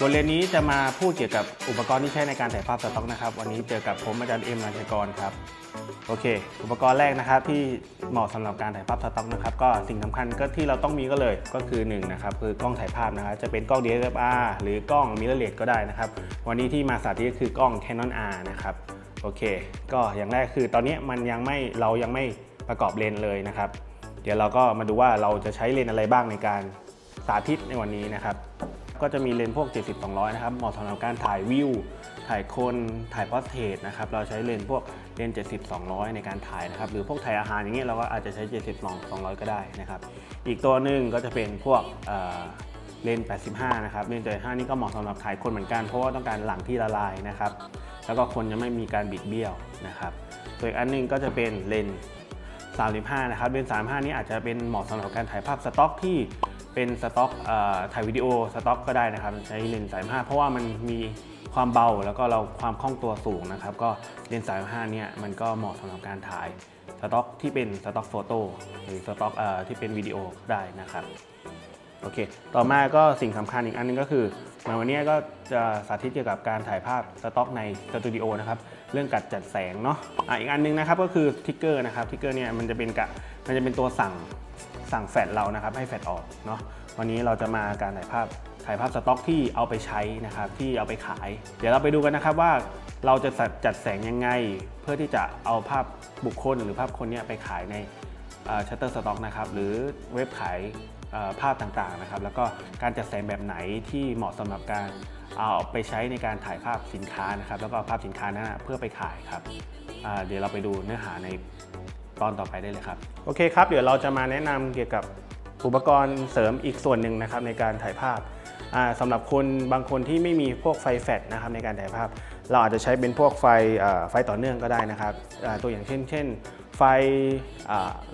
บทเรียนนี้จะมาพูดเกี่ยวกับอุปกรณ์ที่ใช้ในการถ่ายภาพสต็อกนะครับ วันนี้เจอกับผมอาจารย์เอ็มรัญชกรครับ โอเค อุปกรณ์แรกนะครับที่เหมาะสำหรับการถ่ายภาพสต็อกนะครับ ก็สิ่งสำคัญก็ที่เราต้องมีก็เลยก็คือ1นะครับคือกล้องถ่ายภาพนะครับจะเป็นกล้อง DSLR หรือกล้อง mirrorless ก็ได้นะครับ วันนี้ที่มาสาธิตก็คือกล้อง Canon R นะครับโอเค ก็อย่างแรกคือตอนนี้มันยังไม่เรายังไม่ประกอบเลนเลยนะครับ เดี๋ยวเราก็มาดูว่าเราจะใช้เลนอะไรบ้างในการสาธิตในวันนี้นะครับ ก็จะมีเลนส์พวก 70-200 นะครับ เหมาะสำหรับการถ่ายวิว ถ่ายคน ถ่ายพอสเทรตนะครับ เราใช้เลนส์พวกเลนส์70-200 ในการถ่ายนะครับ หรือพวกถ่ายอาหารอย่างเงี้ยเราก็อาจจะใช้ 70-200 ก็ได้นะครับ อีกตัวหนึ่งก็จะเป็นพวกเเลนส์85 นะครับ เลนส์85 นี่ก็เหมาะสำหรับถ่ายคนเหมือนกัน เพราะว่าต้องการหลังที่ละลายนะครับ แล้วก็คนจะไม่มีการบิดเบี้ยวนะครับส่วอีกอันหนึงก็จะเป็นเลนส์35 นะครับ เลนส์35 นี่อาจจะเป็นเหมาะสำหรับการถ่ายภาพสต็อกที่ เป็นสต็อกถ่ายวิดีโอสต็อกก็ได้นะครับ ใช้เลนส์35เพราะว่ามันมีความเบาแล้วก็เราความคล่องตัวสูงนะครับ ก็เลนส์35เนี่ยมันก็เหมาะสำหรับการถ่ายสต็อกที่เป็นสต็อกโฟโต้หรือสต็อกที่เป็นวิดีโอได้นะครับโอเค ต่อมาก็สิ่งสำคัญอีกอันหนึงก็คือมาวันนี้ก็จะสาธิตเกี่ยวกับการถ่ายภาพสต็อกในสตูดิโอนะครับ เรื่องการจัดแสงเนาะอะอีกอันหนึงนะครับก็คือทิกเกอร์นะครับ ทิกเกอร์เนี่ยมันจะเป็นกะมันจะเป็นตัวสั่ง สั่งแฟลชเรานะครับให้แฟลชออกเนาะวันนี้เราจะมาการถ่ายภาพถ่ายภาพสต็อกที่เอาไปใช้นะครับที่เอาไปขาย เดี๋ยวเราไปดูกันนะครับว่าเราจะจัดแสงยังไง เพื่อที่จะเอาภาพบุคคลหรือภาพคนเนี่ยไปขายในชัตเตอร์สต็อกนะครับหรือเว็บขายภาพต่างๆนะครับ แล้วก็การจัดแสงแบบไหนที่เหมาะสำหรับการเอาไปใช้ในการถ่ายภาพสินค้านะครับ แล้วก็เอาภาพสินค้านั้นเพื่อไปขายครับเดี๋ยวเราไปดูเนื้อหาใน ตอนต่อไปได้เลยครับ โอเคครับ เดี๋ยวเราจะมาแนะนำเกี่ยวกับอุปกรณ์เสริมอีกส่วนหนึ่งนะครับในการถ่ายภาพอ่าสำหรับคนบางคนที่ไม่มีพวกไฟแฟลชนะครับในการถ่ายภาพ เราอาจจะใช้เป็นพวกไฟไฟต่อเนื่องก็ได้นะครับตัวอย่างเช่น เช่น ไฟ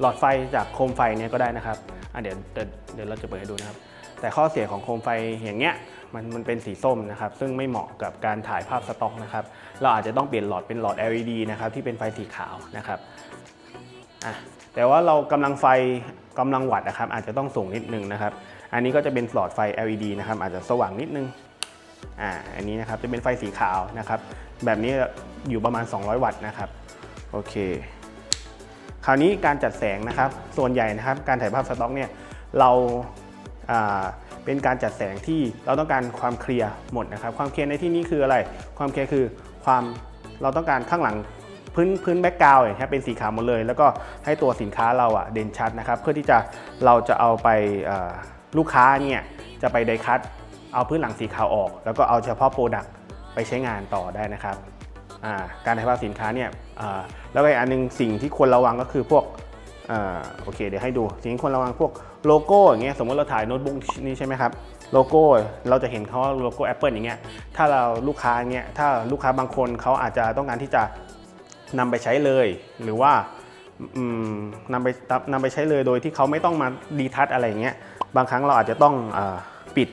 หลอดไฟจากโคมไฟเนี่ยก็ได้นะครับเดี๋ยวเดี๋ยวเดี๋ยวเราจะเปิดให้ดูนะครับ แต่ข้อเสียของโคมไฟอย่างเงี้ยมันมันเป็นสีส้มนะครับซึ่งไม่เหมาะกับการถ่ายภาพสต็อกนะครับเราอาจจะต้องเปลี่ยนหลอดเป็นหลอด LED นะครับที่เป็นไฟสีขาวนะครับ อะแต่ว่าเรากำลังไฟกำลังวัตต์นะครับ อาจจะต้องสูงนิดนึงนะครับ อันนี้ก็จะเป็นหลอดไฟ LED นะครับ อาจจะสว่างนิดนึงอ่าอันนี้นะครับจะเป็นไฟสีขาวนะครับ แบบนี้อยู่ประมาณ 200 วัตต์นะครับโอเค คราวนี้การจัดแสงนะครับ ส่วนใหญ่นะครับ การถ่ายภาพสต็อกเนี่ยเราอ่าเป็นการจัดแสงที่เราต้องการความเคลียร์หมดนะครับ ความเคลียร์ในที่นี้คืออะไร ความเคลียร์คือความเราต้องการข้างหลัง พื้นพื้นแบ็กกราวด์ครับเป็นสีขาวหมดเลย แล้วก็ให้ตัวสินค้าเราอะเด่นชัดนะครับ เพื่อที่จะเราจะเอาไปลูกค้าเนี่ยจะไปไดคัตเอาพื้นหลังสีขาวออก แล้วก็เอาเฉพาะโปรดักต์ไปใช้งานต่อได้นะครับาการถ่ายภาพสินค้าเนี่ยแล้วก็อีกอันหนึงสิ่งที่ควรระวังก็คือพวกอโอเคเดี๋ยวให้ดูสิ่งที่ควรระวังพวกโลโก้อย่างเงี้ยสมมติเราถ่ายโน้ตบุ๊กนี้ใช่ไหมครับโลโก้เราจะเห็นเขาว่าโลโก้ Apple อย่างเงี้ยถ้าเราลูกค้าเงี้ยถ้าลูกค้าบางคนเขาอาจจะต้องการที่จะ นำไปใช้เลย หรือว่านำไปนำไปใช้เลยโดยที่เขาไม่ต้องมาดีทัชอะไรเงี้ยบางครั้งเราอาจจะต้องอปิด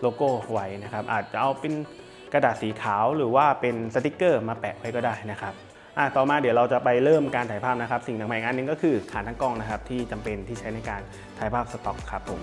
โลโก้ไว้นะครับ อาจจะเอาเป็นกระดาษสีขาวหรือว่าเป็นสติกเกอร์มาแปะไว้ก็ได้นะครับอะต่อมาเดี๋ยวเราจะไปเริ่มการถ่ายภาพนะครับ สิ่งต่างๆอีกอันนึงก็คือขาตั้งกล้องนะครับ ที่จำเป็นที่ใช้ในการถ่ายภาพสต็อกครับผม